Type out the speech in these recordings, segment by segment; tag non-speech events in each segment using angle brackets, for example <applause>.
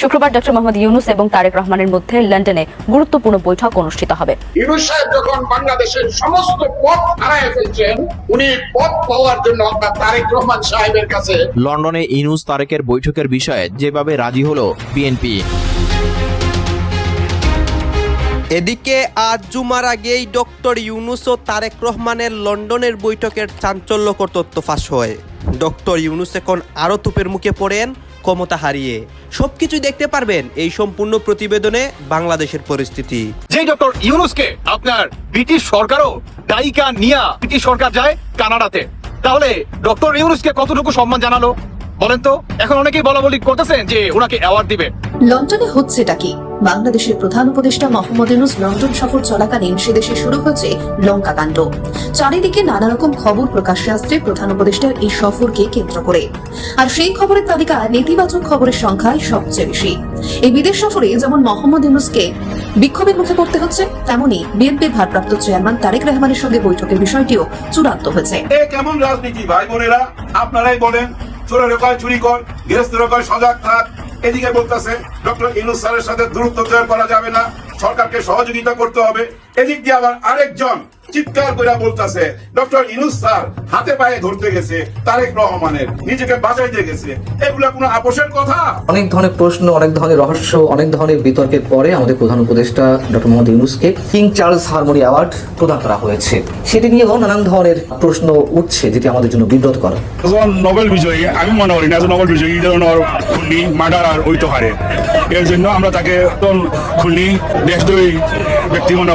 শুক্রবার ডক্টর মোহাম্মদ ইউনুস এবং তারেক রহমানের মধ্যে লন্ডনে গুরুত্বপূর্ণ বৈঠক অনুষ্ঠিত হবে। ইউনুস সাহেব যখন বাংলাদেশের সমস্ত পথ হারায় ফেলছেন উনি পথ পাওয়ার জন্য তারেক রহমান সাহেবের কাছে লন্ডনে ইনুস তারেকের বৈঠকের বিষয়ে যেভাবে রাজি হলো বিএনপি। এদিকে আজ জুমার আগেই ডক্টর ইউনুস ও তারেক রহমানের লন্ডনের বৈঠকের চাঞ্চল্যকর তথ্য ফাঁস হয়। ডক্টর ইউনুস এখন আরও তুপের মুখে পড়েন। ক্ষমতা হারিয়ে সবকিছুই দেখতে পারবেন এই সম্পূর্ণ প্রতিবেদনে বাংলাদেশের পরিস্থিতি। যে ডক্টর ইউনুসকে আপনার ব্রিটিশ সরকারও দায়িকা নিয়া ব্রিটিশ সরকার যায় কানাডাতে তাহলে ডক্টর ইউনুসকে কতটুকু সম্মান জানালো? বলেন তো এখন অনেকেই বলা বলি করতেছেন যে ওনাকে অ্যাওয়ার্ড দিবে। লন্ডনে হচ্ছেটা কি? বাংলাদেশের প্রধান উপদেষ্টা মোহাম্মদ ইউনুস লন্ডন সফর চলাকালীন সে দেশে শুরু হয়েছে লঙ্কা কাণ্ড। চারিদিকে নানা রকম খবর প্রকাশ্যে আসছে প্রধান উপদেষ্টার এই সফরকে কেন্দ্র করে। আর সেই খবরের তালিকা নেতিবাচক খবরের সংখ্যায় সবচেয়ে বেশি। এই বিদেশ সফরে যেমন মোহাম্মদ ইউনুসকে বিক্ষোভের মুখে পড়তে হচ্ছে, তেমনি বিএনপির ভারপ্রাপ্ত চেয়ারম্যান তারেক রহমানের সঙ্গে বৈঠকের বিষয়টিও চূড়ান্ত হয়েছে। কেমন রাজনীতি, ভাই বোনেরা? আপনারাই বলেন। চোরের কয় চুরি কর গৃহস্থের কয় সজাগ থাক। এদিকে বলতেছে, ডক্টর ইনুস স্যারের সাথে দূরত্ব তৈরি করা যাবে না। সরকারকে সহযোগিতা করতে হবে। এদিক দিয়ে আবার আরেকজন চিৎকার করে বলতেছে ডক্টর ইনুস স্যার হাতে পায়ে ধরতে গেছে তারেক রহমানের নিজেকে বাঁচাইতে গেছে। এগুলা কোনো আপোষের কথা? অনেক ধরনের প্রশ্ন অনেক ধরনের রহস্য অনেক ধরনের বিতর্কের পরে আমাদের প্রধান উপদেষ্টা ডক্টর মোহাম্মদ ইউনুসকে কিং চার্লস হারমোনি অ্যাওয়ার্ড প্রদান করা হয়েছে। সেটি নিয়েও নানান ধরনের প্রশ্ন উঠছে যেটি আমাদের জন্য বিব্রতকর যখন নোবেল বিজয়ী আমি মনে করি না নোবেল বিজয়ী এই ধরনের খুনি মার্ডার আর ওই তো হারে এর জন্য আমরা তাকে একজন খুনি দুই ব্যক্তি মনে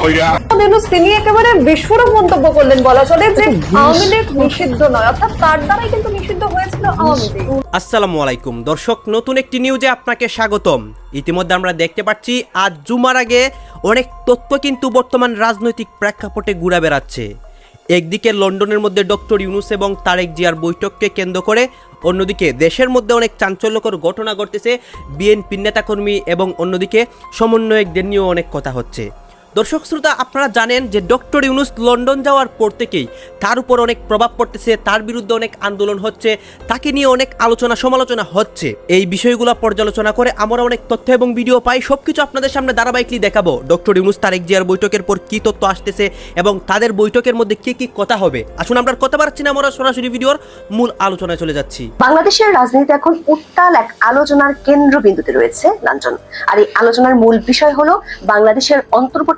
তিনি একেবারে বিস্ফোরক মন্তব্য করলেন বলা চলে যে আওয়ামী লীগ নিষিদ্ধ নয় অর্থাৎ তার দ্বারাই কিন্তু নিষিদ্ধ হয়েছিল আওয়ামী লীগ। আসসালামু আলাইকুম। দর্শক নতুন একটি নিউজে আপনাকে স্বাগতম। ইতিমধ্যে আমরা দেখতে পাচ্ছি আজ জুমার আগে অনেক তথ্য কিন্তু বর্তমান রাজনৈতিক প্রেক্ষাপটে ঘুরে বেড়াচ্ছে। একদিকে লন্ডনের মধ্যে ডক্টর ইউনুস এবং তারেক জিয়ার বৈঠককে কেন্দ্র করে, অন্যদিকে দেশের মধ্যে অনেক চাঞ্চল্যকর ঘটনা ঘটতেছে, বিএনপির নেতাকর্মী এবং অন্যদিকে সমন্বয়কদের নিয়েও অনেক কথা হচ্ছে। দর্শক শ্রোতা, আপনারা জানেন যে ডক্টর ইউনুস লন্ডন যাওয়ার পর থেকেই তার উপর অনেক প্রভাব পড়তেছে, তার বিরুদ্ধে অনেক আন্দোলন হচ্ছে, তাকে নিয়ে অনেক আলোচনা সমালোচনা হচ্ছে। এই বিষয়গুলো পর্যালোচনা করে আমরা অনেক তথ্য এবং ভিডিও পাই, সবকিছু আপনাদের সামনে ধারাবাহিকলি দেখাবো। ডক্টর ইউনুস, তারেক জিয়ার বৈঠকের পর কি তথ্য আসতেছে এবং তাদের বৈঠকের মধ্যে কি কি কথা হবে? আসুন আমরা কথা বাড়ছি না, আমরা সরাসরি ভিডিওর মূল আলোচনায় চলে যাচ্ছি। বাংলাদেশের রাজনীতি এখন উত্তাল এক আলোচনার কেন্দ্রবিন্দুতে রয়েছে লন্ডন আর এই আলোচনার মূল বিষয় হলো বাংলাদেশের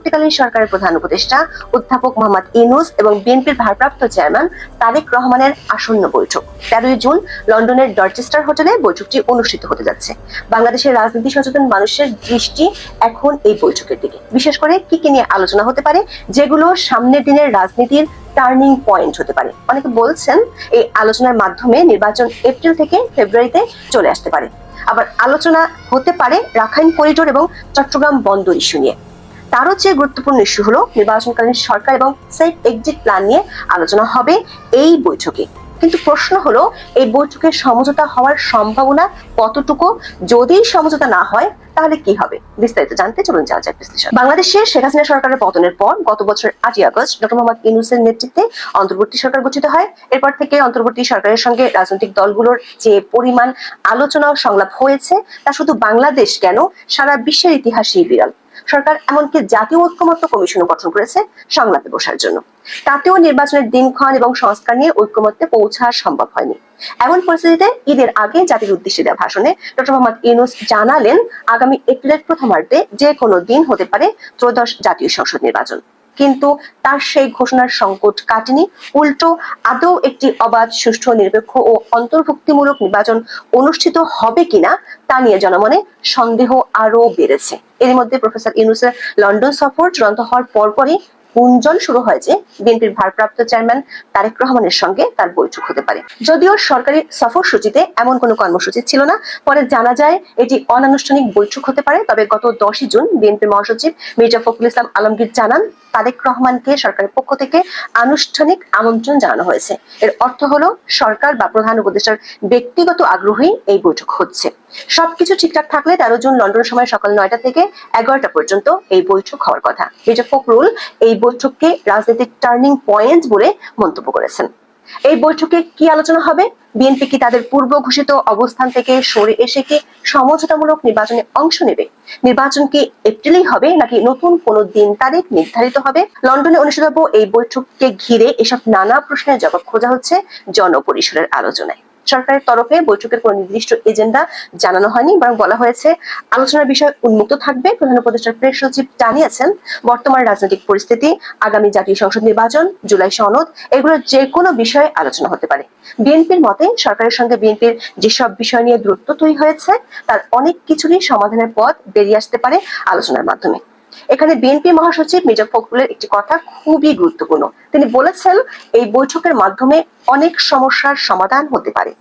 অন্তর্বর্তীকালীন সরকারের প্রধান উপদেষ্টা অধ্যাপক মোহাম্মদ ইনুস এবং বিএনপির ভারপ্রাপ্ত চেয়ারম্যান তারেক রহমানের আসন্ন বৈঠক। তেরোই জুন লন্ডনের ডরচেস্টার হোটেলে বৈঠকটি অনুষ্ঠিত হতে যাচ্ছে। বাংলাদেশের রাজনীতি সচেতন মানুষের দৃষ্টি এখন এই বৈঠকের দিকে। বিশেষ করে কি কি নিয়ে আলোচনা হতে পারে, যেগুলো সামনের দিনের রাজনীতির টার্নিং পয়েন্ট হতে পারে। অনেকে বলছেন এই আলোচনার মাধ্যমে নির্বাচন এপ্রিল থেকে ফেব্রুয়ারিতে চলে আসতে পারে। আবার আলোচনা হতে পারে রাখাইন করিডোর এবং চট্টগ্রাম বন্দর ইস্যু নিয়ে। তারও চেয়ে গুরুত্বপূর্ণ ইস্যু হলো নির্বাচনকালীন সরকার এবং সেফ এক্সিট প্ল্যান নিয়ে আলোচনা হবে এই বৈঠকে। কিন্তু প্রশ্ন হলো, এই বৈঠকে সমঝোতা হওয়ার সম্ভাবনা কতটুকু? যদি সমঝোতা না হয়, তাহলে কি হবে? বিস্তারিত জানতে চলুন যাওয়া যাক বিশ্লেষণ। বাংলাদেশে শেখ হাসিনা সরকারের পতনের পর গত বছর আটই আগস্ট ডক্টর মোহাম্মদ ইউনুসের নেতৃত্বে অন্তর্বর্তী সরকার গঠিত হয়। এরপর থেকে অন্তর্বর্তী সরকারের সঙ্গে রাজনৈতিক দলগুলোর যে পরিমাণ আলোচনা ও সংলাপ হয়েছে, তা শুধু বাংলাদেশ কেন? সারা বিশ্বের ইতিহাসেই বিরল। সরকার এমনকি জাতীয় ঐক্যমত্য কমিশনও গঠন করেছে সংলাপে বসার জন্য। তাতেও নির্বাচনের দিনক্ষণ এবং সংস্কার নিয়ে ঐক্যমত্যে পৌঁছা সম্ভব হয়নি। এমন পরিস্থিতিতে ঈদের আগে জাতির উদ্দেশ্যে দেওয়া ভাষণে ডক্টর মোহাম্মদ ইউনুস জানালেন, আগামী এপ্রিলের প্রথমার্ধে যে কোনো দিন হতে পারে ত্রয়োদশ জাতীয় সংসদ নির্বাচন। কিন্তু তার সেই ঘোষণার সংকট কাটেনি। উল্টো আদৌ একটি অবাধ, সুষ্ঠু, নিরপেক্ষ ও অন্তর্ভুক্তিমূলক নির্বাচন অনুষ্ঠিত হবে কিনা তা নিয়ে জনমনে সন্দেহ আরও বেড়েছে। এর মধ্যে প্রফেসর ইউনুসের লন্ডন সফর চূড়ান্ত হওয়ার পরপরই গুঞ্জন শুরু হয় যে বিএনপির ভারপ্রাপ্ত চেয়ারম্যান তারেক রহমানের সঙ্গে তার বৈঠক হতে পারে। যদিও সরকারি সফরসূচিতে এমন কোনো কর্মসূচি ছিল না। পরে জানা যায় এটি অনানুষ্ঠানিক বৈঠক হতে পারে। তবে গত দশই জুন বিএনপির মহাসচিব মির্জা ফখরুল ইসলাম আলমগীর জানান তারেক রহমানকে সরকারের পক্ষ থেকে আনুষ্ঠানিক আমন্ত্রণ জানানো হয়েছে। এর অর্থ হলো, সরকার বা প্রধান উপদেষ্টার ব্যক্তিগত আগ্রহেই এই বৈঠক হচ্ছে। সবকিছু ঠিকঠাক থাকলে তেরো জুন লন্ডন সময় সকাল নয়টা থেকে এগারোটা পর্যন্ত এই বৈঠক হওয়ার কথা। মির্জা ফখরুল এই বৈঠককে রাজনৈতিক টার্নিং পয়েন্ট বলে মন্তব্য করেছেন। এই বৈঠকে কি আলোচনা হবে? বিএনপি কি তাদের পূর্ব ঘোষিত অবস্থান থেকে সরে এসে কি সমঝোতামূলক নির্বাচনে অংশ নেবে? নির্বাচন কি এপ্রিলেই হবে নাকি নতুন কোনো দিন তারিখ নির্ধারিত হবে? লন্ডনে অনুষ্ঠিত এই বৈঠককে ঘিরে এসব নানা প্রশ্নের জবাব খোঁজা হচ্ছে জনপরিসরের আলোচনায়। সরকারের তরফে বৈঠকের কোনো নির্দিষ্ট এজেন্ডা জানানো হয়নি, বরং বলা হয়েছে আলোচনার বিষয় উন্মুক্ত থাকবে। প্রধান উপদেষ্টার প্রেস সচিব জানিয়েছেন, বর্তমান রাজনৈতিক পরিস্থিতি, আগামী জাতীয় সংসদ নির্বাচন, জুলাই সনদ, এগুলো যে কোনো বিষয়ে আলোচনা হতে পারে। বিএনপির মতে, সরকারের সঙ্গে বিএনপির যেসব বিষয় নিয়ে দূরত্ব তৈরি হয়েছে, তার অনেক কিছুরই সমাধানের পথ বেরিয়ে আসতে পারে আলোচনার মাধ্যমে। এখানে বিএনপি মহাসচিব মির্জা ফখরুলের একটি কথা খুবই গুরুত্বপূর্ণ। তিনি বলেছেন, এই বৈঠকের মাধ্যমে অনেক সমস্যার সমাধান হতে পারে।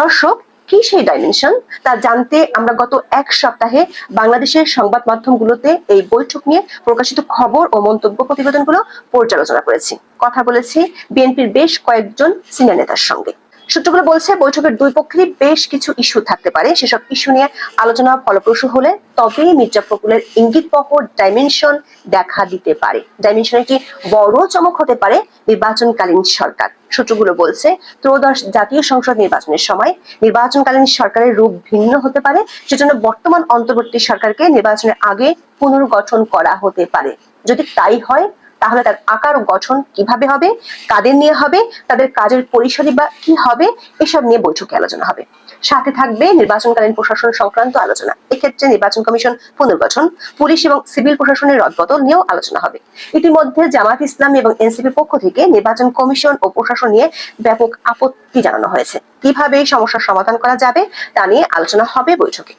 দর্শক, কি সেই ডাইমেনশন তা জানতে আমরা গত এক সপ্তাহে বাংলাদেশের সংবাদ মাধ্যমগুলোতে এই বৈঠক নিয়ে প্রকাশিত খবর ও মন্তব্য প্রতিবেদনগুলো পর্যালোচনা করেছি। কথা বলেছি বিএনপির বেশ কয়েকজন সিনিয়র নেতার সঙ্গে। সূত্রগুলো বলছে, বৈঠকের দুই পক্ষেরই বেশ কিছু ইস্যু থাকতে পারে। সেসব ইস্যু নিয়ে আলোচনা ফলপ্রসূ হলে তবেই মির্জা ফখরুলের ইঙ্গিতবহ ডাইমেনশন দেখা দিতে পারে। ডাইমেনশন একটি বড় চমক হতে পারে? নির্বাচনকালীন সরকার। সূত্রগুলো বলছে, ত্রয়োদশ জাতীয় সংসদ নির্বাচনের সময় নির্বাচনকালীন সরকারের রূপ ভিন্ন হতে পারে। সেজন্য বর্তমান অন্তর্বর্তী সরকারকে নির্বাচনের আগে পুনর্গঠন করা হতে পারে। যদি তাই হয় তাহলে তার আকার ও গঠন কীভাবে হবে, কাদের নিয়ে হবে, তাদের কাজের পরিসরই বা কি হবে, এসব নিয়ে বৈঠকে আলোচনা হবে। সাথে থাকবে নির্বাচনকালীন প্রশাসন সংক্রান্ত আলোচনা। এক্ষেত্রে নির্বাচন কমিশন পুনর্গঠন, পুলিশ এবং সিভিল প্রশাসনের রদবদল নিয়েও আলোচনা হবে। ইতিমধ্যে জামাত ইসলাম এবং এনসিপির পক্ষ থেকে নির্বাচন কমিশন ও প্রশাসন নিয়ে ব্যাপক আপত্তি জানানো হয়েছে। কীভাবে সমস্যার সমাধান করা যাবে, তা নিয়ে আলোচনা হবে বৈঠকে।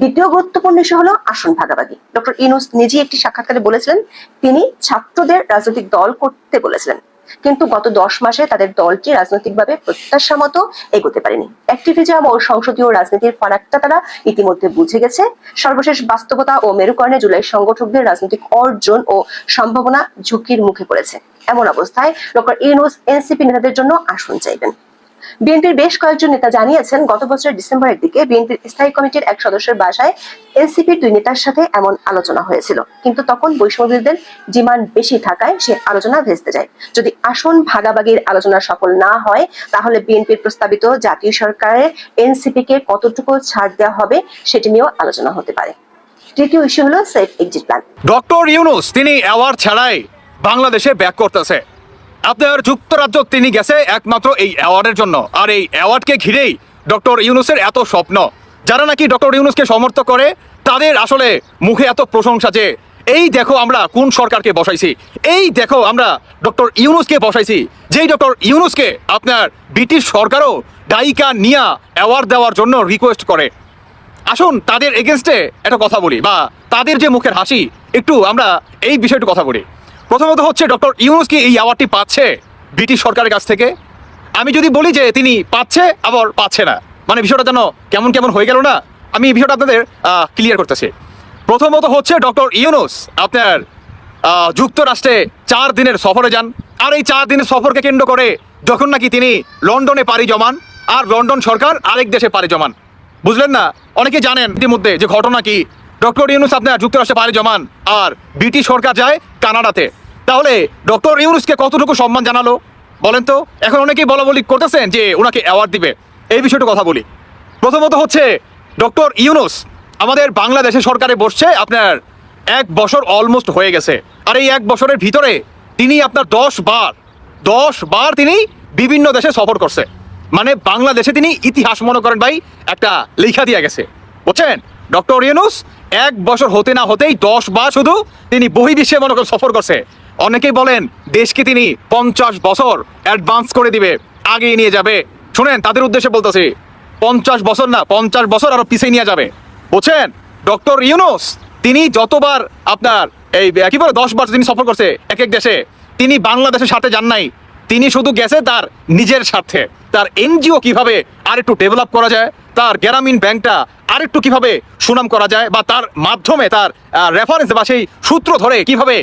দ্বিতীয় গুরুত্বপূর্ণ ইস্যু হলো আসন ভাগাভাগি। ডক্টর ইনুস নিজে একটি সাক্ষাৎকারে বলেছিলেন, তিনি ছাত্রদের রাজনৈতিক দল করতে বলেছিলেন। কিন্তু গত দশ মাসে তাদের দলটি রাজনৈতিকভাবে প্রত্যাশা মতো এগোতে পারেনি। অ্যাক্টিভিজম ও সংসদীয় রাজনীতির ফারাকটা তারা ইতিমধ্যে বুঝে গেছে। সর্বশেষ বাস্তবতা ও মেরুকরণে জুলাই সংগঠকদের রাজনৈতিক অর্জন ও সম্ভাবনা ঝুঁকির মুখে পড়েছে। এমন অবস্থায় ডক্টর ইউনুস এনসিপি নেতাদের জন্য আসন চাইবেন। বিএনপির বেশ কয়েকজন নেতা জানিয়েছেন, গত বছরের ডিসেম্বরের দিকে বিএনপির স্থায়ী কমিটির এক সদস্যের বাসায় এনসিপির দুই নেতার সাথে এমন আলোচনা হয়েছিল। কিন্তু তখন বৈষম্যবিরোধীদের ডিমান্ড বেশি থাকায় সে আলোচনা ভেস্তে যায়। যদি আসন ভাগাভাগির আলোচনা সফল না হয়, তাহলে বিএনপির প্রস্তাবিত জাতীয় সরকারের এনসিপি কে কতটুকু ছাড় দেওয়া হবে সেটি নিয়েও আলোচনা হতে পারে। তৃতীয় ইস্যু হলো safe exit plan. Doctor Yunus, তিনি অ্যাওয়ার্ড ছাড়াই বাংলাদেশে ব্যাক করতেছে। আপনার যুক্তরাজ্য তিনি গেছে একমাত্র এই অ্যাওয়ার্ডের জন্য। আর এই অ্যাওয়ার্ডকে ঘিরেই ডক্টর ইউনুসের এত স্বপ্ন। যারা নাকি ডক্টর ইউনুসকে সমর্থ করে, তাদের আসলে মুখে এত প্রশংসা যে, এই দেখো আমরা কোন সরকারকে বসাইছি। এই দেখো আমরা ডক্টর ইউনুসকে বসাইছি। যেই ডক্টর ইউনুসকে আপনার ব্রিটিশ সরকারও ডাইকা নিয়া অ্যাওয়ার্ড দেওয়ার জন্য রিকোয়েস্ট করে। আসুন, তাদের এগেনস্টে একটা কথা বলি, বা তাদের যে মুখের হাসি, একটু আমরা এই বিষয়টি কথা বলি। প্রথমত হচ্ছে ডক্টর ইউনুস কি এই অ্যাওয়ার্ডটি পাচ্ছে ব্রিটিশ সরকারের কাছ থেকে? আমি যদি বলি যে তিনি পাচ্ছে, আবার পাচ্ছে না। মানে বিষয়টা যেন কেমন কেমন হয়ে গেল না, আমি এই বিষয়টা আপনাদের ক্লিয়ার করতেছি। প্রথমত হচ্ছে ডক্টর ইউনুস আপনার যুক্তরাষ্ট্রে চার দিনের সফরে যান। আর এই চার দিনের সফরকে কেন্দ্র করে যখন নাকি তিনি লন্ডনে পাড়ি জমান আর লন্ডন সরকার আরেক দেশে পাড়ি জমান। বুঝলেন না? অনেকে জানেন ইতিমধ্যে যে ঘটনা কি? ডক্টর ইউনুস আপনার যুক্তরাষ্ট্রে পাড়ি জমান আর ব্রিটিশ সরকার যায় কানাডাতে। তাহলে ডক্টর ইউনুসকে কতটুকু সম্মান জানালো? বলেন তো, এখন অনেকেই বলা বলি করতেছেন যে ওনাকে অ্যাওয়ার্ড দিবে। এই বিষয়টা কথা বলি। প্রথমত হচ্ছে, ডক্টর ইউনুস আমাদের বাংলাদেশের সরকারে বসছে, আপনার এক বছর অলমোস্ট হয়ে গেছে। আর এই এক বছরের ভিতরে তিনি আপনার দশ বার দশ বার তিনি বিভিন্ন দেশে সফর করছে। মানে বাংলাদেশে তিনি ইতিহাস মনে করেন ভাই, একটা লেখা দিয়ে গেছে। বুঝছেন? ডক্টর ইউনুস এক বছর হতে না হতেই দশ বার শুধু তিনি বহির্বিশ্বে মনে সফর করছে। অনেকেই বলেন, দেশকে তিনি পঞ্চাশ বছর অ্যাডভান্স করে দিবে আগিয়ে নিয়ে যাবে। শুনেন, তাদের উদ্দেশ্যে বলতেছি, পঞ্চাশ বছর না, পঞ্চাশ বছর আরও পিছিয়ে নিয়ে যাবে। বুঝছেন? ডক্টর ইউনুস, তিনি যতবার আপনার এই, কি বলে, দশ বার তিনি সফর করছে এক এক দেশে, তিনি বাংলাদেশের সাথে যান নাই। তিনি শুধু গেছে তার নিজের স্বার্থে। তার এনজিও কীভাবে আর একটু ডেভেলপ করা যায়? তার গ্রামীণ ব্যাংকটা আরেকটু কীভাবে সুনাম করা যায় বা তার মাধ্যমে তার রেফারেন্স বা সেই সূত্র ধরে কীভাবে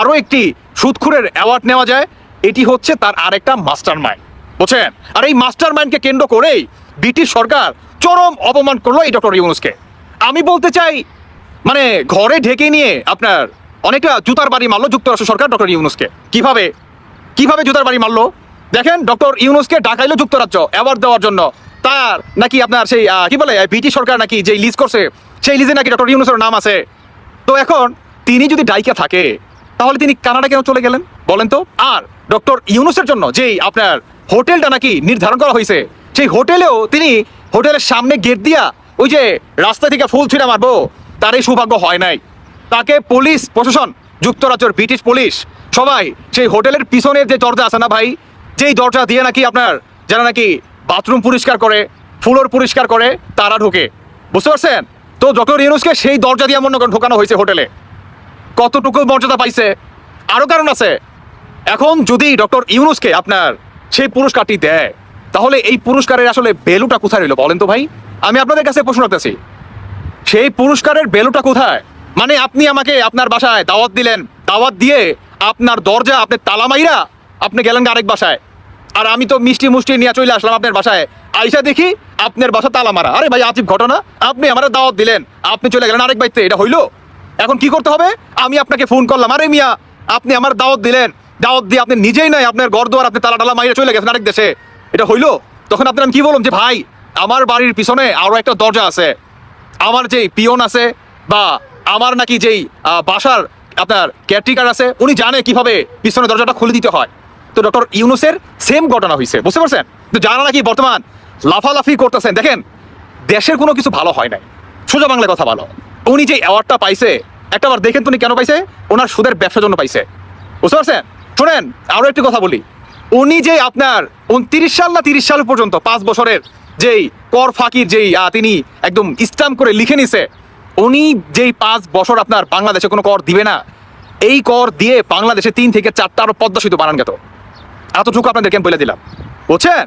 আরও একটি সুদখুরের অ্যাওয়ার্ড নেওয়া যায়, এটি হচ্ছে তার আরেকটা মাস্টার মাইন্ড বুঝছেন? আর এই মাস্টার মাইন্ডকে কেন্দ্র করেই ব্রিটিশ সরকার চরম অপমান করল এই ডক্টর ইউনুসকে। আমি বলতে চাই মানে ঘরে ঢেকে নিয়ে আপনার অনেকটা জুতার বাড়ি মারলো যুক্তরাষ্ট্র সরকার ডক্টর ইউনুসকে। কীভাবে? কীভাবে জুতার বাড়ি মারলো? দেখেন, ডক্টর ইউনুসকে ডাকাইলো যুক্তরাজ্য অ্যাওয়ার্ড দেওয়ার জন্য। তার নাকি আপনার সেই কি বলে ব্রিটিশ সরকার নাকি যে লিজ করছে, সেই লিজে নাকি ডক্টর ইউনুসের নাম আছে। তো এখন তিনি যদি ডাইকা থাকে, তাহলে তিনি কানাডা কেন চলে গেলেন? বলেন তো। আর ডক্টর ইউনুসের জন্য যেই আপনার হোটেলটা নাকি নির্ধারণ করা হয়েছে, সেই হোটেলেও তিনি হোটেলের সামনে গেট দিয়া ওই যে রাস্তা থেকে ফুল ছিঁড়ে মারবো, তার এই সৌভাগ্য হয় নাই। তাকে পুলিশ, প্রশাসন, যুক্তরাজ্যের ব্রিটিশ পুলিশ, সবাই সেই হোটেলের পিছনের যে দরজা আছে না ভাই, যেই দরজা দিয়ে নাকি আপনার যারা নাকি বাথরুম পরিষ্কার করে, ফ্লোর পরিষ্কার করে, তারা ঢোকে। বুঝতে পারছেন? তো ডক্টর ইউনুসকে সেই দরজা দিয়ে মনে করেন ঢোকানো হয়েছে হোটেলে। কতটুকু মর্যাদা পাইছে? আরও কারণ আছে। এখন যদি ডক্টর ইউনুসকে আপনার সেই পুরস্কারটি দেয়, তাহলে এই পুরস্কারের আসলে বেলুটা কোথায় রইল বলেন তো ভাই? আমি আপনাদের কাছে প্রশ্ন রাখতেছি। সেই পুরস্কারের বেলুটা কোথায়? মানে আপনি আমাকে আপনার বাসায় দাওয়াত দিলেন। দাওয়াত দিয়ে আপনার দরজা, আপনি তালা মাইরা আপনি গেলেন আরেক বাসায়। আর আমি তো মিষ্টি মুষ্টি নিয়ে চলে আসলাম আপনার বাসায়। আইসা দেখি আপনার বাসা তালা মারা। আরে ভাই, আজীব ঘটনা। আপনি আমার দাওয়াত দিলেন। আপনি চলে গেলেন আরেক বাড়িতে। এটা হইল? এখন কি করতে হবে? আমি আপনাকে ফোন করলাম। আরে মিয়া, আপনি আমার দাওয়াত দিলেন। দাওয়াত দিয়ে আপনি নিজেই নাই, আপনার ঘর দুয়ার আপনি তালা টালা মাইরা চলে গেছেন আরেক দেশে। এটা হইল? তখন আপনার আমি কি বললাম যে, ভাই, আমার বাড়ির পিছনে আরও একটা দরজা আছে। আমার যেই পিয়ন আছে বা আমার নাকি যেই বাসার আপনার কেয়ারটেকার আছে, উনি জানে কীভাবে পিছনে দরজাটা খুলে দিতে হয়। তো ডক্টর ইউনুসের সেম ঘটনা হয়েছে বুঝতে পারছেন? তো যারা নাকি বর্তমান লাফালাফি করতেছেন, দেখেন, দেশের কোনো কিছু ভালো হয় নাই। সোজা বাংলায় কথা ভালো উনি যে অ্যাওয়ার্ডটা পাইছে, একটা বার দেখেন তো উনি কেন পাইছে? ওনার সুদের ব্যবসার জন্য পাইছে। বুঝতে পারছেন? শোনেন আরও একটি কথা বলি। উনি যে আপনার উনত্রিশ সাল না তিরিশ সাল পর্যন্ত, পাঁচ বছরের যেই কর ফাঁকির যেই তিনি একদম স্ট্যাম্প করে লিখে নিছে, উনি যেই পাঁচ বছর আপনার বাংলাদেশে কোনো কর দিবে না, এই কর দিয়ে বাংলাদেশে তিন থেকে চারটা আরও পদ্মা সেতু বানান গেত। এতটুকু আপনাদেরকে আমি বলে দিলাম। বুঝছেন?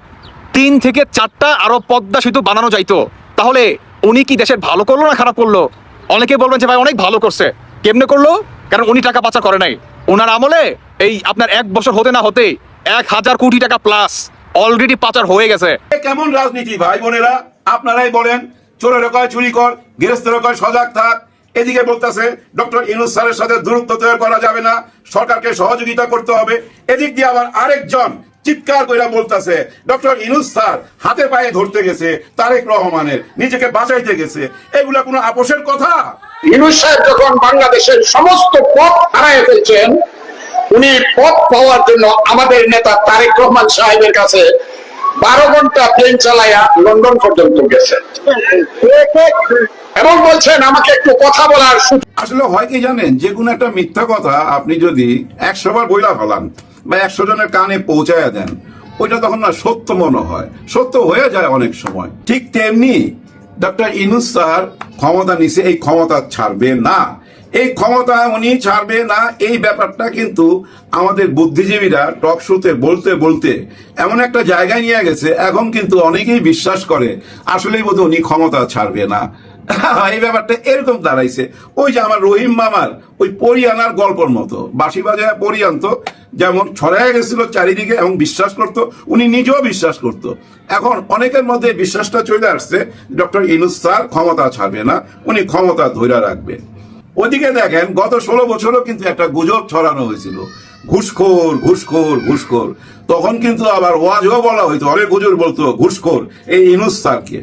তিন থেকে চারটা আরও পদ্মা সেতু বানানো যাইতো। তাহলে উনি কি দেশের ভালো করল না খারাপ করল? অনেকে বলবেন যে, ভাই, অনেক ভালো করছে। কেমনে করল? কারণ উনি টাকা পাচার করে নাই। ওনার আমলে এই আপনার এক বছর হতে না হতে এক হাজার কোটি টাকা প্লাস অলরেডি পাচার হয়ে গেছে। কেমন রাজনীতি, ভাই বোনেরা? আপনারাই বলেন, চোরের কয় চুরি কর, গৃহস্থের কয় সজাগ থাক। এদিকে বলতেছে, ডক্টর ইনুস স্যারের সাথে দূরত্ব তৈরি করা যাবে না, সরকারকে সহযোগিতা করতে হবে। এদিক দিয়ে আবার আরেকজন চিৎকার কইরা বলতেছে, ডক্টর ইনুস স্যার হাতে পায়ে ধরতে গেছে, তারেক রহমানের, নিজেকে বাঁচাইতে গেছে। এগুলা কোনো আপোষের কথা? ইউনুস সাহেব যখন বাংলাদেশের সমস্ত পথ হারায় ফেলছেন, উনি পথ পাওয়ার জন্য আমাদের নেতা তারেক রহমান সাহেবের কাছে বারো ঘণ্টা প্লেন চালাইয়া লন্ডন পর্যন্ত গেছেন এবং বলছেন, আমাকে একটু কথা বলার আসলে হয় কি জানেন, যে কোনো একটা মিথ্যা কথা আপনি যদি একশো বার বইলা ফেলান বা একশো জনের কানে পৌঁছায়া দেন, ওইটা তখন না সত্য মনে হয়। সত্য হয়ে যায় অনেক সময়। ঠিক তেমনি ডক্টর ইনুস স্যার ক্ষমতা নিছে, এই ক্ষমতা ছাড়বে না। এই ক্ষমতা উনি ছাড়বে না, এই ব্যাপারটা কিন্তু আমাদের বুদ্ধিজীবীরা টক শোতে বলতে বলতে এমন একটা জায়গায় নিয়ে গেছে, এখন কিন্তু অনেকেই বিশ্বাস করে, আসলেই বোধ উনি ক্ষমতা ছাড়বে না। <laughs> এই ব্যাপারটা এরকম দাঁড়াইছে। ওই যে আমার রহিম মামার, ওই পরিয়ানার গল্পর মতো। বাঁশি বাজায় পরিয়ান্ত যেমন ছড়ায় গেছিল চারিদিকে এবং বিশ্বাস করত, উনি নিজেও বিশ্বাস করত। এখন অনেকের মধ্যে বিশ্বাসটা চলে আসছে, ডক্টর ইনুস স্যার ক্ষমতা ছাড়বে না, উনি ক্ষমতা ধৈর্য রাখবে ওদিকে দেখেন, গত ষোলো বছরও কিন্তু একটা গুজব ছড়ানো হয়েছিল। ঘুষখোর ঘুষখোর ঘুষখোর। তখন কিন্তু আবার ওয়াজও বলা হইতো অনেক গুজর বলতো, ঘুষখোর, এই ইনুস্তারকে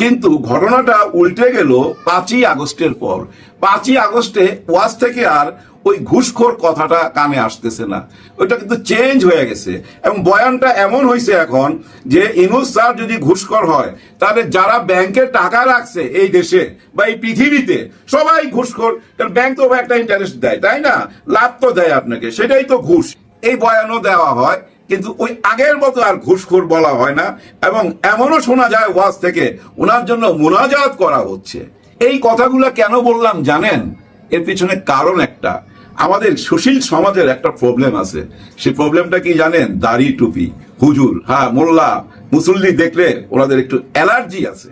কিন্তু ঘটনাটা উল্টে গেল পাঁচই আগস্টের পর। পাঁচই আগস্টে ওয়াজ থেকে আর ওই ঘুষখোর কথাটা কানে আসতেছে না। ওইটা কিন্তু চেঞ্জ হয়ে গেছে। এবং বয়ানটা এমন হয়েছে এখন যে ইনুস স্যার যদি ঘুষখোর হয়, তাহলে যারা ব্যাংকে টাকা রাখছে এই দেশে বা এই পৃথিবীতে, সবাই ঘুষখোর। ব্যাংক তো একটা ইন্টারেস্ট দেয়, তাই না? লাভ তো দেয় আপনাকে, সেটাই তো ঘুষ। এই বয়ানও দেওয়া হয়, কিন্তু ওই আগের মতো আর ঘুষখোর বলা হয় না। এবং এমনও শোনা যায় ওয়াজ থেকে, ওনার জন্য মোনাজাত করা হচ্ছে। এই কথাগুলো কেন বললাম জানেন? এর পিছনে কারণ একটা। আমাদের সুশীল সমাজের একটা প্রবলেম আছে। সেই প্রবলেমটা কি জানেন? দাড়ি টুপি। হুজুর হ্যাঁ মোল্লা, মুসল্লি দেখলে ওনাদের একটু অ্যালার্জি আছে।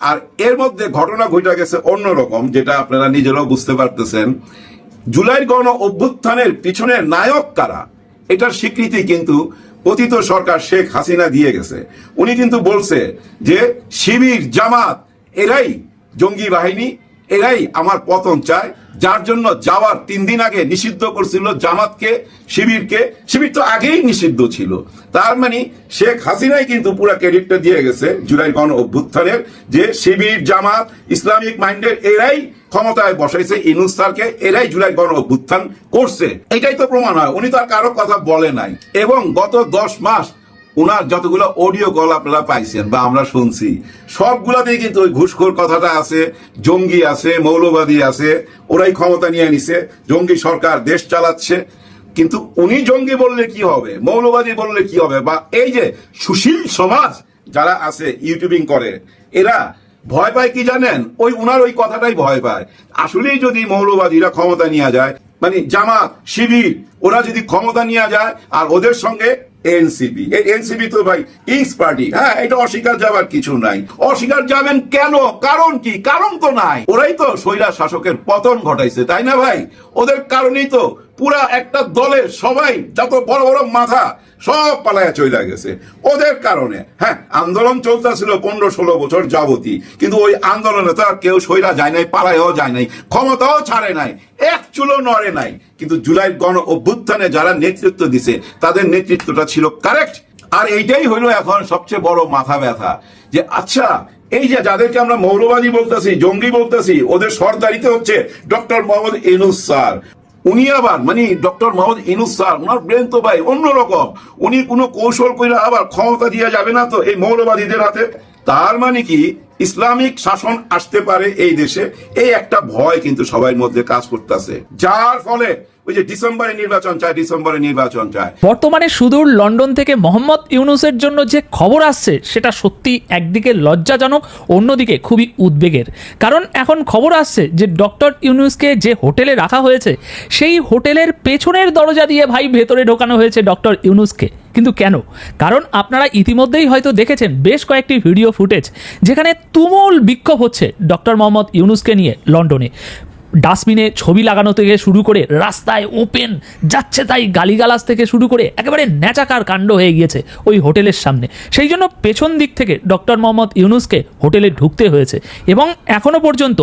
আর এর মধ্যে ঘটনা ঘটে গেছে অন্যরকম, যেটা আপনারা নিজেরাও বুঝতে পারতেছেন। জুলাই গণ অভ্যুত্থানের পিছনে নায়ক কারা? এটার স্বীকৃতি কিন্তু পতিত সরকার শেখ হাসিনা দিয়ে গেছে। উনি কিন্তু বলছে যে শিবির, জামাত, এরাই জঙ্গি বাহিনী, এরাই আমার পতন চায়। যার জন্য যাওয়ার তিন দিন আগে নিষিদ্ধ করছিল জামাতকে, শিবিরকে। শিবির তো আগেই নিষিদ্ধ ছিল। তার মানে শেখ হাসিনাই কিন্তু পুরো ক্রেডিটটা দিয়ে গেছে জুলাই গণ অভ্যুত্থানের, যে শিবির, জামাত, ইসলামিক মাইন্ডের এরাই ক্ষমতায় বসাইছে ইনুস স্যারকে, এরাই জুলাই গণ অভ্যুত্থান করছে। এটাই তো প্রমাণ হয়। উনি তো আর কারও কথা বলে নাই। এবং গত দশ মাস উনার যতগুলো অডিও কল আপনারা পাইছেন বা আমরা শুনছি সবগুলাতেই কিন্তু ওই ঘুষখোর কথাটা আছে, জঙ্গি আছে, মৌলবাদী আছে, ওরাই ক্ষমতা নিয়ে নিছে, জঙ্গি সরকার দেশ চালাচ্ছে। কিন্তু উনি জঙ্গি বললে কি হবে, মৌলবাদী বললে কি হবে? বা এই যে সুশীল সমাজ যারা আছে ইউটিউবিং করে, এরা ভয় পায় কি জানেন? ওই উনার ওই কথাটাই ভয় পায়। আসলেই যদি মৌলবাদীরা ক্ষমতা নিয়ে যায় মানে জামাত, শিবির ওরা যদি ক্ষমতা নিয়ে যায়, আর ওদের সঙ্গে এনসিপি। এই তো ভাই পার্টি হ্যাঁ এটা অস্বীকার যাবার কিছু নাই। অস্বীকার যাবেন কেন? কারণ কি? কারণ তো নাই। ওরাই তো স্বৈরা শাসকের পতন ঘটাইছে, তাই না ভাই? ওদের কারণেই তো পুরা একটা সবাই যত বড় বড় মাথা সব পালায়া চলে গেছে। ওদের কারণে। হ্যাঁ আন্দোলন চলতেছিল পনেরো ষোলো বছর যাবতী কিন্তু ওই আন্দোলনে তো আর কেউ সইরা যায় নাই, পালায়ও যায় নাই, ক্ষমতাও ছাড়ে নাই, এক চুলো নড়ে নাই। কিন্তু জুলাই গণ অভ্যুত্থানে যারা নেতৃত্ব দিছে, তাদের নেতৃত্বটা ছিল কারেক্ট আর এইটাই হইল এখন সবচেয়ে বড় মাথা ব্যথা। যে আচ্ছা এই যে যাদেরকে আমরা মৌলবাদী বলতেছি, জঙ্গি বলতেছি, ওদের সরদারিতে হচ্ছে ডক্টর মোহাম্মদ ইনুস স্যার। উনি আবার মানে ডক্টর মোহাম্মদ ইনুস স্যার, ওনার ব্রেন তো ভাই অন্যরকম। উনি কোনো কৌশল করে আবার ক্ষমতা দিয়ে যাবে না তো এই মৌলবাদীদের হাতে? তার মানে কি? ইসলামিক শাসন আসতে পারে এই দেশে। এই একটা ভয় কিন্তু সবাই মধ্যে কাজ করতেছে। যার ফলে ওই যে ডিসেম্বরে নির্বাচন চায়, ডিসেম্বরে নির্বাচন চায়। বর্তমানে সুদূর লন্ডন থেকে মোহাম্মদ ইউনুসের জন্য যে খবর আসছে, সেটা সত্যি একদিকে লজ্জাজনক, অন্যদিকে খুবই উদ্বেগের। কারণ এখন খবর আসছে যে ডক্টর ইউনুসকে যে হোটেলে রাখা হয়েছে, সেই হোটেলের পেছনের দরজা দিয়ে ভাই ভেতরে ঢোকানো হয়েছে ডক্টর ইউনুসকে। কিন্তু কেন? কারণ আপনারা ইতিমধ্যেই হয়তো দেখেছেন বেশ কয়েকটি ভিডিও ফুটেজ, যেখানে তুমুল বিক্ষোভ হচ্ছে ডক্টর মোহাম্মদ ইউনুসকে নিয়ে লন্ডনে। ডাস্টবিনে ছবি লাগানো থেকে শুরু করে রাস্তায় ওপেন যাচ্ছে তাই গালিগালাজ থেকে শুরু করে একেবারে ন্যাচাকার কাণ্ড হয়ে গিয়েছে ওই হোটেলের সামনে। সেই জন্য পেছন দিক থেকে ডক্টর মোহাম্মদ ইউনুসকে হোটেলে ঢুকতে হয়েছে এবং এখনও পর্যন্ত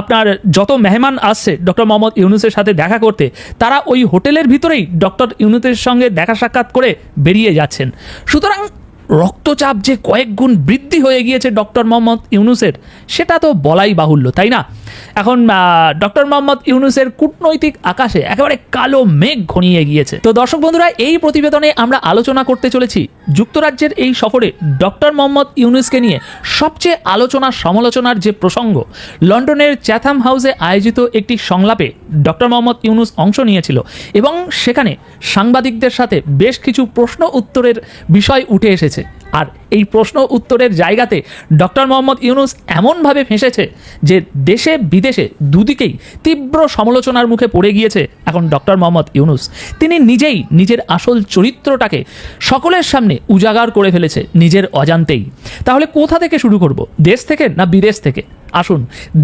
আপনার যত মেহমান আসছে ডক্টর মোহাম্মদ ইউনুসের সাথে দেখা করতে, তারা ওই হোটেলের ভিতরেই ডক্টর ইউনুসের সঙ্গে দেখা সাক্ষাৎ করে বেরিয়ে যাচ্ছেন। সুতরাং রক্তচাপ যে কয়েক গুণ বৃদ্ধি হয়ে গিয়েছে ডক্টর মোহাম্মদ ইউনুসের, সেটা তো বলাই বাহুল্য, তাই না? এখন ডক্টর মোহাম্মদ ইউনুসের কূটনৈতিক আকাশে একেবারে কালো মেঘ ঘনিয়ে গিয়েছে। তো দর্শক বন্ধুরা, এই প্রতিবেদনে আমরা আলোচনা করতে চলেছি যুক্তরাজ্যের এই সফরে ডক্টর মোহাম্মদ ইউনুসকে নিয়ে সবচেয়ে আলোচনা সমালোচনার যে প্রসঙ্গ, লন্ডনের চ্যাথাম হাউসে আয়োজিত একটি সংলাপে ডক্টর মোহাম্মদ ইউনুস অংশ নিয়েছিল এবং সেখানে সাংবাদিকদের সাথে বেশ কিছু প্রশ্ন উত্তরের বিষয় উঠে এসেছে। আর এই প্রশ্ন উত্তরের জায়গাতে ডক্টর মোহাম্মদ ইউনুস এমনভাবে ফেঁসেছে যে দেশে বিদেশে দুদিকেই তীব্র সমালোচনার মুখে পড়ে গিয়েছে এখন ডক্টর মোহাম্মদ ইউনুস। তিনি নিজেই নিজের আসল চরিত্রটাকে সকলের সামনে উজাগার করে ফেলেছে নিজের অজান্তেই। তাহলে কোথা থেকে শুরু করব? দেশ থেকে না বিদেশ থেকে? আসুন,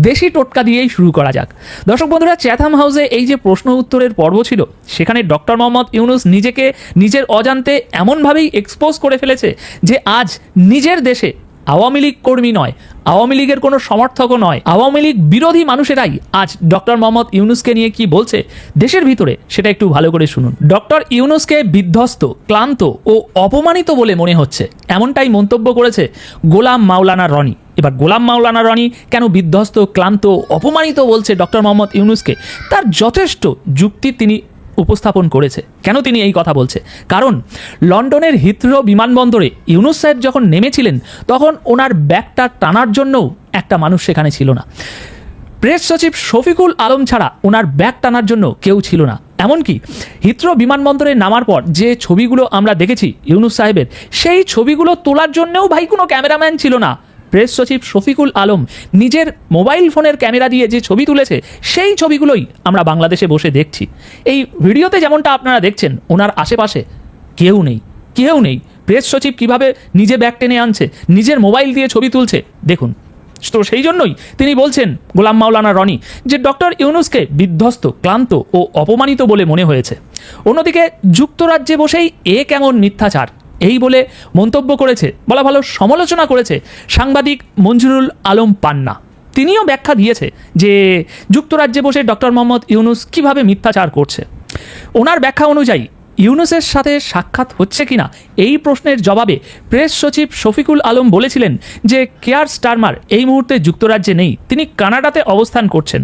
দেশি টোটকা দিয়েই শুরু করা যাক। দর্শক বন্ধুরা, চ্যাথাম হাউসে এই যে প্রশ্ন উত্তরের পর্ব ছিল, সেখানে ডক্টর মোহাম্মদ ইউনুস নিজেকে নিজের অজান্তে এমনভাবেই এক্সপোজ করে ফেলেছে যে আজ নিজের দেশে আওয়ামী লীগ কর্মী নয়, আওয়ামী লীগের কোনো সমর্থকও নয়, আওয়ামী লীগ বিরোধী মানুষেরাই আজ ডক্টর মোহাম্মদ ইউনুসকে নিয়ে কি বলছে দেশের ভিতরে সেটা একটু ভালো করে শুনুন। ডক্টর ইউনুসকে বিধ্বস্ত, ক্লান্ত ও অপমানিত বলে মনে হচ্ছে, এমনটাই মন্তব্য করেছে গোলাম মাওলানা রনি। এবার গোলাম মাওলানা রনি কেন বিধ্বস্ত, ক্লান্ত, অপমানিত বলছে ডক্টর মোহাম্মদ ইউনুসকে? তার যথেষ্ট যুক্তি তিনি উপস্থাপন করেছে। কেন তিনি এই কথা বলছে? কারণ লন্ডনের হিথ্রো বিমানবন্দরে ইউনুস সাহেব যখন নেমেছিলেন, তখন ওনার ব্যাগটা টানার জন্যও একটা মানুষ সেখানে ছিল না। প্রেস সচিব শফিকুল আলম ছাড়া ওনার ব্যাগ টানার জন্য কেউ ছিল না। এমনকি হিথ্রো বিমানবন্দরে নামার পর যে ছবিগুলো আমরা দেখেছি ইউনুস সাহেবের, সেই ছবিগুলো তোলার জন্যও ভাই কোনো ক্যামেরাম্যান ছিল না। প্রেস সচিব শফিকুল আলম নিজের মোবাইল ফোনের ক্যামেরা দিয়ে যে ছবি তুলেছে, সেই ছবিগুলোই আমরা বাংলাদেশে বসে দেখছি। এই ভিডিওতে যেমনটা আপনারা দেখছেন, ওনার আশেপাশে কেউ নেই কেউ নেই। প্রেস সচিব কীভাবে নিজে ব্যাগ টেনে আনছে, নিজের মোবাইল দিয়ে ছবি তুলছে, দেখুন। তো সেই জন্যই তিনি বলছেন, গোলাম মাওলানা রনি, যে ডক্টর ইউনুসকে বিধ্বস্ত, ক্লান্ত ও অপমানিত বলে মনে হয়েছে। অন্যদিকে যুক্তরাজ্যে বসেই এ কেমন মিথ্যাচার? এই বলে মন্তব্য করেছে, বলা ভালো সমালোচনা করেছে সাংবাদিক মঞ্জুরুল আলম পান্না। তিনিও ব্যাখ্যা দিয়েছে যে যুক্তরাজ্যে বসে ডক্টর মোহাম্মদ ইউনুস কীভাবে মিথ্যাচার করছে। ওনার ব্যাখ্যা অনুযায়ী, ইউনুসের সাথে সাক্ষাৎ হচ্ছে কিনা এই প্রশ্নের জবাবে প্রেস সচিব শফিকুল আলম বলেছিলেন যে কেয়ার স্টারমার এই মুহূর্তে যুক্তরাজ্যে নেই, তিনি কানাডাতে অবস্থান করছেন।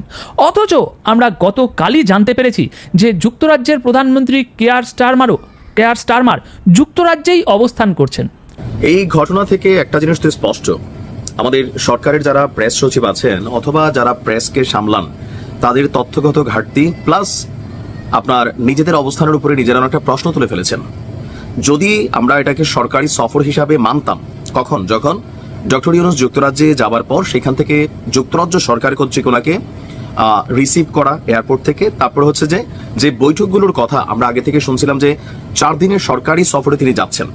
অথচ আমরা গতকালই জানতে পেরেছি যে যুক্তরাজ্যের প্রধানমন্ত্রী কেয়ার স্টারমারও কেয়ার স্টারমার যুক্তরাজ্যেই অবস্থান করছেন। এই ঘটনা থেকে একটা জিনিস তো স্পষ্ট। আমাদের সরকারের যারা প্রেস সচিব আছেন অথবা যারা প্রেসকে সামলান, তাদের তথ্যগত ঘাটতি, প্লাস আপনার নিজেদের অবস্থানের উপরে নিজেরা একটা প্রশ্ন তুলে ফেলেছেন। যদি আমরা এটাকে সরকারি সফর হিসাবে মানতাম, কখন? যখন ডক্টর ইউনুস যুক্তরাজ্যে যাবার পর সেখান থেকে যুক্তরাজ্য সরকার কর্তৃক ওনাকে রিসিভ করা এয়ারপোর্ট থেকে। তারপর হচ্ছে যে যে বৈঠকগুলোর কথা আমরা আগে থেকে শুনছিলাম যে, চার দিনের সরকারি সফরে তিনি যাচ্ছেন।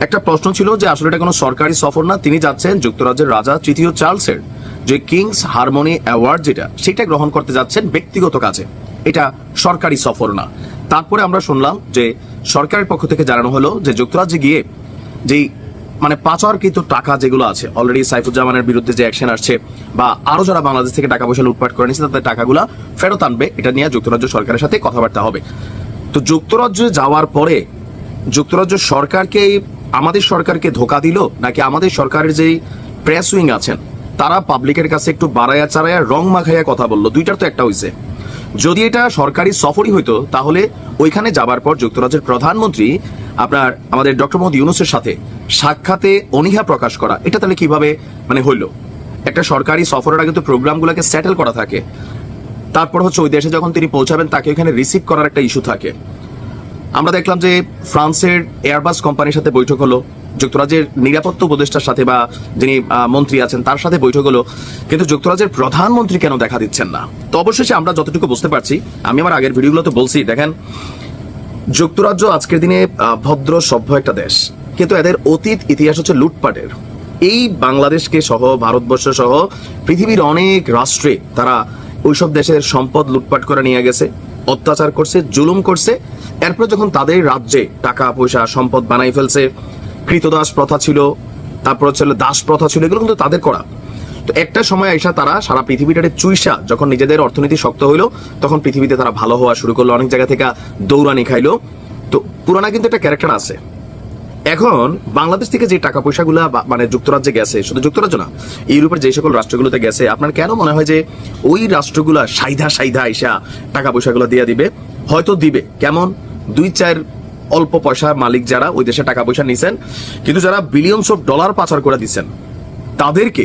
একটা প্রশ্ন ছিল যে, আসলে এটা কোনো সরকারি সফর না, তিনি যাচ্ছেন যুক্তরাজ্যের রাজা তৃতীয় চার্লসের যে কিংস হারমোনি অ্যাওয়ার্ড যেটা, সেটা গ্রহণ করতে যাচ্ছেন ব্যক্তিগত কাজে। এটা সরকারি সফর না। তারপরে আমরা শুনলাম যে, সরকারের পক্ষ থেকে জানানো হলো যে, যুক্তরাজ্যে গিয়ে যেই মানে পাচারকৃত টাকা যেগুলো আছে অলরেডি সাইফুজ্জামানের বিরুদ্ধে যে অ্যাকশন আসছে, বা আরও যারা বাংলাদেশ থেকে টাকা পয়সা লুটপাট করে নিচ্ছে, তাদের টাকাগুলো ফেরত আনবে। এটা নিয়ে যুক্তরাজ্য সরকারের সাথে কথাবার্তা হবে। তো যুক্তরাজ্যে যাওয়ার পরে যুক্তরাজ্য সরকারকে, আমাদের সরকারকে ধোকা দিল, নাকি আমাদের সরকারের যেই প্রেস উইং আছেন, তারা পাবলিকের কাছে একটু বাড়াইয়া চারাইয়া রং মাখাইয়া কথা বলল। দুইটার তো একটা হয়েছে যদি এটা সরকারি সফরই হইতো, তাহলে ওইখানে যাবার পর যুক্তরাজ্যের প্রধানমন্ত্রী আপনার, আমাদের ডক্টর মোহাম্মদ ইউনুসের সাথে সাক্ষাতে অনীহা প্রকাশ করা, এটা তাহলে কীভাবে মানে হইল? একটা সরকারি সফরের আগে তো প্রোগ্রামগুলোকে সেটেল করা থাকে। তারপর হচ্ছে ওই দেশে যখন তিনি পৌঁছাবেন, তাকে ওখানে রিসিভ করার একটা ইস্যু থাকে। আমরা দেখলাম যে ফ্রান্সের এয়ারবাস কোম্পানির সাথে বৈঠক হলো, যুক্তরাজ্যের নিরাপত্তা উপদেষ্টার সাথে বা যিনি মন্ত্রী আছেন, তার সাথে বৈঠক হলো, কিন্তু যুক্তরাজ্যের প্রধানমন্ত্রী কেন দেখা দিচ্ছেন না? তো অবশেষে আমরা যতটুকু বুঝতে পারছি, আমি আমার আগের ভিডিওগুলোতে বলছি, দেখেন যুক্তরাজ্য আজকের দিনে ভদ্র, সভ্য একটা দেশ। কিন্তু এদের অতীত ইতিহাস হচ্ছে লুটপাটের। এই বাংলাদেশকে সহ, ভারতবর্ষ সহ, পৃথিবীর অনেক রাষ্ট্রে তারা ওইসব দেশের সম্পদ লুটপাট করে নিয়ে গেছে, অত্যাচার করছে, জুলুম করছে। এরপর যখন তাদের রাজ্যে টাকা, পয়সা, সম্পদ বানাই ফেলছে, কৃতদাস প্রথা ছিল, তারপর হচ্ছে দাস প্রথা ছিল, এগুলো কিন্তু তাদের করা। তো একটা সময় আইসা তারা সারা পৃথিবীটারে চুইসা, যখন নিজেদের অর্থনীতি শক্ত হইল, তখন পৃথিবীতে তারা ভালো হওয়া শুরু করল, অনেক জায়গা থেকে দৌড়ানি খাইলো। তো পুরানা কিন্তু একটা ক্যারেক্টার আছে। এখন বাংলাদেশ থেকে যে টাকা পয়সাগুলো মানে যুক্তরাজ্যে গেছে, শুধু যুক্তরাজ্য না, ইউরোপের যে সকল রাষ্ট্রগুলোতে গেছে, আপনার কেন মনে হয় যে ওই রাষ্ট্রগুলা সাইধা সাইধা আইসা টাকা পয়সাগুলো দিয়ে দিবে? হয়তো দিবে। কেমন? দুই চার অল্প পয়সার মালিক যারা ওই দেশে টাকা পয়সা নিছেন, কিন্তু যারা বিলিয়নস অফ ডলার পাচার করে দিচ্ছেন তাদেরকে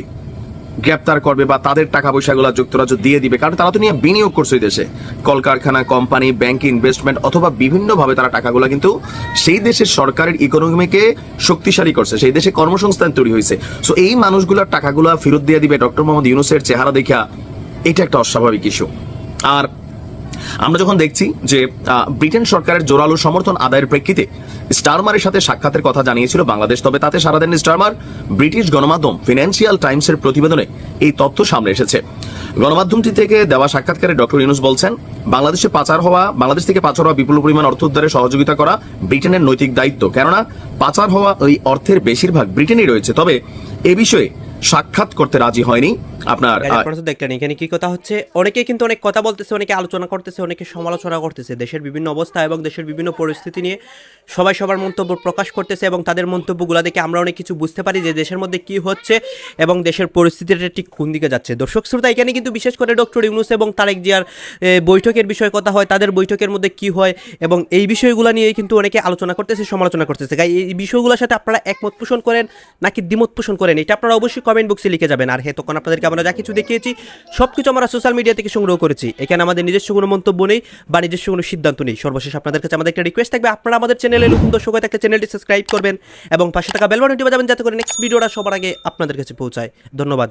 গ্রেপ্তার করবে বা তাদের টাকা পয়সাগুলো যুক্তরাজ্য দিয়ে দিবে। কারণ তারা তো নিয়ে বিনিয়োগ করছে দেশে। কলকারখানা, কোম্পানি ব্যাংক ইনভেস্টমেন্ট অথবা বিভিন্নভাবে তারা টাকাগুলো কিন্তু সেই দেশের সরকারের ইকোনমিকে শক্তিশালী করছে, সেই দেশে কর্মসংস্থান তৈরি হয়েছে। সো এই মানুষগুলোর টাকাগুলো ফেরত দিয়ে দিবে ডক্টর মোহাম্মদ ইউনুসের চেহারা দেখা এটা একটা অস্বাভাবিক ইস্যু আর আমরা যখন দেখছি যে ব্রিটেন সরকারের জোরালো সমর্থন আদায়ের প্রেক্ষিতে স্টারমারের সাথে সাক্ষাতের কথা জানিয়েছিল বাংলাদেশ, তবে তাতে সারা দেন স্টারমার। ব্রিটিশ গণমাধ্যম ফিনান্সিয়াল টাইমসের প্রতিবেদনে এই তথ্য সামনে এসেছে। গণমাধ্যমটি থেকে দেওয়া সাক্ষাৎকারে ডক্টর ইউনুস বলছেন, বাংলাদেশে পাচার হওয়া, বাংলাদেশ থেকে পাচার হওয়া বিপুল পরিমাণ অর্থ উদ্ধারে সহযোগিতা করা ব্রিটেনের নৈতিক দায়িত্ব। কেননা, পাচার হওয়া ওই অর্থের বেশিরভাগ ব্রিটেনই রয়েছে। তবে এ বিষয়ে সাক্ষাৎ করতে রাজি হয়নি। আপনার আপনারা তো দেখলেন এখানে কি কথা হচ্ছে? অনেকে কিন্তু অনেক কথা বলতেছে অনেকে আলোচনা করতেছে অনেকে সমালোচনা করতেছে। দেশের বিভিন্ন অবস্থা এবং দেশের বিভিন্ন পরিস্থিতি নিয়ে সবাই সবার মন্তব্য প্রকাশ করতেছে এবং তাদের মন্তব্যগুলো দেখে আমরা অনেক কিছু বুঝতে পারি যে দেশের মধ্যে কি হচ্ছে এবং দেশের পরিস্থিতিটা ঠিক কোন দিকে যাচ্ছে। দর্শক শ্রোতা এখানে কিন্তু বিশেষ করে ডক্টর ইউনুস এবং তারেক জিয়ার বৈঠকের বিষয়ে কথা হয় তাদের বৈঠকের মধ্যে কি হয় এবং এই বিষয়গুলো নিয়ে কিন্তু অনেকে আলোচনা করতেছে সমালোচনা করতেছে। এই বিষয়গুলোর সাথে আপনারা একমত পোষণ করেন নাকি দ্বিমত পোষণ করেন? এটা আপনারা অবশ্যই কমেন্ট বক্সে লিখে যাবেন। আর হ্যাঁ তখন আপনাদেরকে আমরা যা কিছু দেখিয়েছি সব কিছু আমরা সোশ্যাল মিডিয়া থেকে সংগ্রহ করেছি। এখানে আমাদের নিজস্ব কোনো মন্তব্য নেই বা নিজস্ব কোনো সিদ্ধান্ত নেই। সর্বশেষ আপনাদের কাছে আমাদের একটা রিকোয়েস্ট থাকবে, আপনারা আমাদের চ্যানেলে নতুন দর্শক হয়ে থাকলে চ্যানেলটি সাবস্ক্রাইব করবেন এবং পাশে থাকা বেল বাটনটি বাজাবেন যাতে করে নেক্সট ভিডিওটা সবার আগে আপনাদের কাছে পৌঁছায়। ধন্যবাদ।